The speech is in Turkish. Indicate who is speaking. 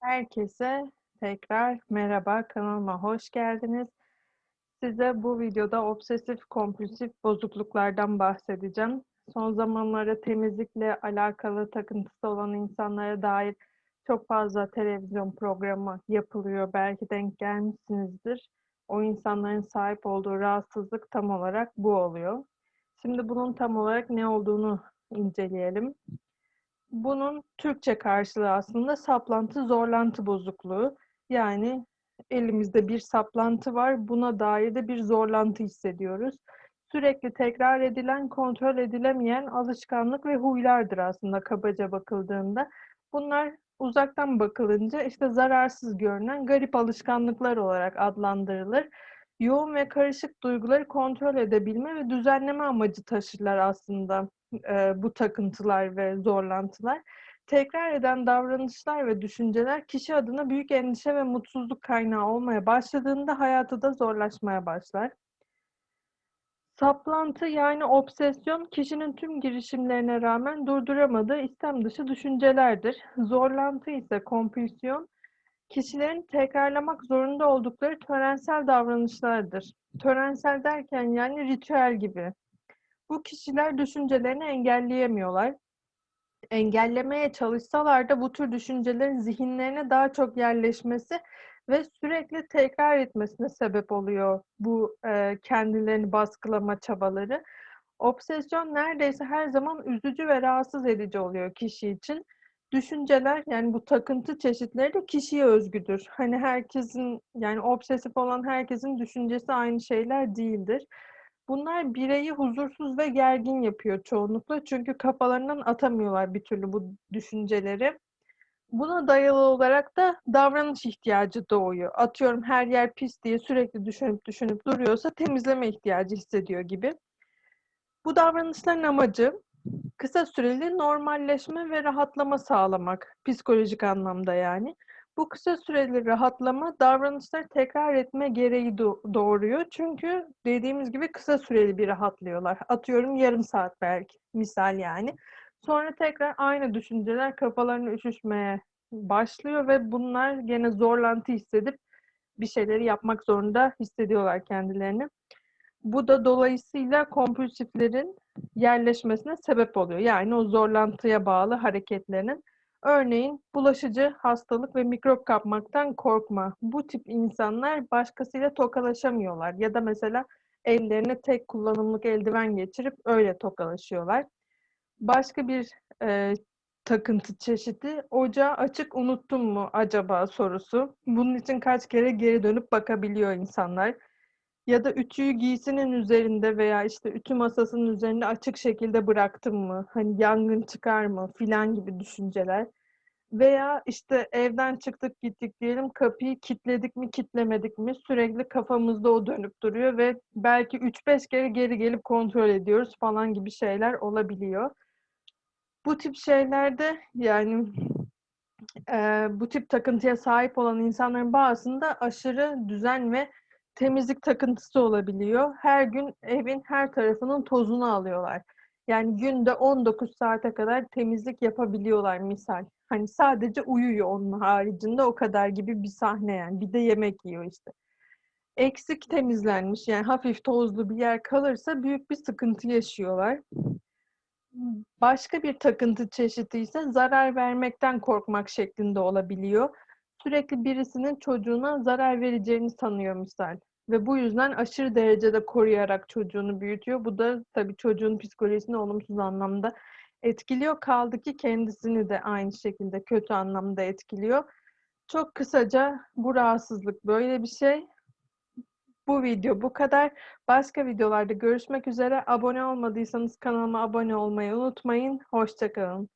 Speaker 1: Herkese tekrar merhaba, kanalıma hoş geldiniz. Size bu videoda obsesif kompulsif bozukluklardan bahsedeceğim. Son zamanlarda temizlikle alakalı takıntısı olan insanlara dair çok fazla televizyon programı yapılıyor. Belki denk gelmişsinizdir. O insanların sahip olduğu rahatsızlık tam olarak bu oluyor. Şimdi bunun tam olarak ne olduğunu inceleyelim. Bunun Türkçe karşılığı aslında saplantı zorlantı bozukluğu. Yani elimizde bir saplantı var. Buna dair de bir zorlantı hissediyoruz. Sürekli tekrar edilen, kontrol edilemeyen alışkanlık ve huylardır aslında kabaca bakıldığında. Bunlar uzaktan bakılınca işte zararsız görünen garip alışkanlıklar olarak adlandırılır. Yoğun ve karışık duyguları kontrol edebilme ve düzenleme amacı taşırlar aslında e, bu takıntılar ve zorlantılar. Tekrar eden davranışlar ve düşünceler kişi adına büyük endişe ve mutsuzluk kaynağı olmaya başladığında hayatı da zorlaşmaya başlar. Saplantı yani obsesyon kişinin tüm girişimlerine rağmen durduramadığı istem dışı düşüncelerdir. Zorlantı ise kompulsiyon kişilerin tekrarlamak zorunda oldukları törensel davranışlardır. Törensel derken yani ritüel gibi. Bu kişiler düşüncelerini engelleyemiyorlar. Engellemeye çalışsalar da bu tür düşüncelerin zihinlerine daha çok yerleşmesi ve sürekli tekrar etmesine sebep oluyor bu e, kendilerini baskılama çabaları. Obsesyon neredeyse her zaman üzücü ve rahatsız edici oluyor kişi için. Düşünceler yani bu takıntı çeşitleri de kişiye özgüdür. Hani herkesin yani obsesif olan herkesin düşüncesi aynı şeyler değildir. Bunlar bireyi huzursuz ve gergin yapıyor çoğunlukla. Çünkü kafalarından atamıyorlar bir türlü bu düşünceleri. Buna dayalı olarak da davranış ihtiyacı doğuyor. Atıyorum her yer pis diye sürekli düşünüp düşünüp duruyorsa temizleme ihtiyacı hissediyor gibi. Bu davranışların amacı kısa süreli normalleşme ve rahatlama sağlamak. Psikolojik anlamda yani. Bu kısa süreli rahatlama davranışları tekrar etme gereği doğuruyor. Çünkü dediğimiz gibi kısa süreli bir rahatlıyorlar. Atıyorum yarım saat belki misal yani. Sonra tekrar aynı düşünceler kafalarını üşüşmeye başlıyor ve bunlar gene zorlantı hissedip bir şeyleri yapmak zorunda hissediyorlar kendilerini. Bu da dolayısıyla kompulsiflerin yerleşmesine sebep oluyor. Yani o zorlantıya bağlı hareketlerinin Örneğin bulaşıcı hastalık ve mikrop kapmaktan korkma. Bu tip insanlar başkasıyla tokalaşamıyorlar ya da mesela ellerine tek kullanımlık eldiven geçirip öyle tokalaşıyorlar. Başka bir e, takıntı çeşidi ocağı açık unuttun mu acaba sorusu. Bunun için kaç kere geri dönüp bakabiliyor insanlar. Ya da ütüyü giysinin üzerinde veya işte ütü masasının üzerinde açık şekilde bıraktım mı? Hani yangın çıkar mı filan gibi düşünceler. Veya işte evden çıktık gittik diyelim kapıyı kilitledik mi kilitlemedik mi sürekli kafamızda o dönüp duruyor ve belki 3-5 kere geri gelip kontrol ediyoruz falan gibi şeyler olabiliyor. Bu tip şeylerde yani e, bu tip takıntıya sahip olan insanların bazısında aşırı düzen ve temizlik takıntısı olabiliyor. Her gün evin her tarafının tozunu alıyorlar. Yani günde 19 saate kadar temizlik yapabiliyorlar misal. Hani sadece uyuyor onun haricinde o kadar gibi bir sahne yani. Bir de yemek yiyor işte. Eksik temizlenmiş yani hafif tozlu bir yer kalırsa büyük bir sıkıntı yaşıyorlar. Başka bir takıntı çeşidi ise zarar vermekten korkmak şeklinde olabiliyor. Sürekli birisinin çocuğuna zarar vereceğini sanıyor misal ve bu yüzden aşırı derecede koruyarak çocuğunu büyütüyor. Bu da tabii çocuğun psikolojisini olumsuz anlamda etkiliyor. Kaldı ki kendisini de aynı şekilde kötü anlamda etkiliyor. Çok kısaca bu rahatsızlık böyle bir şey. Bu video bu kadar. Başka videolarda görüşmek üzere. Abone olmadıysanız kanalıma abone olmayı unutmayın. Hoşçakalın.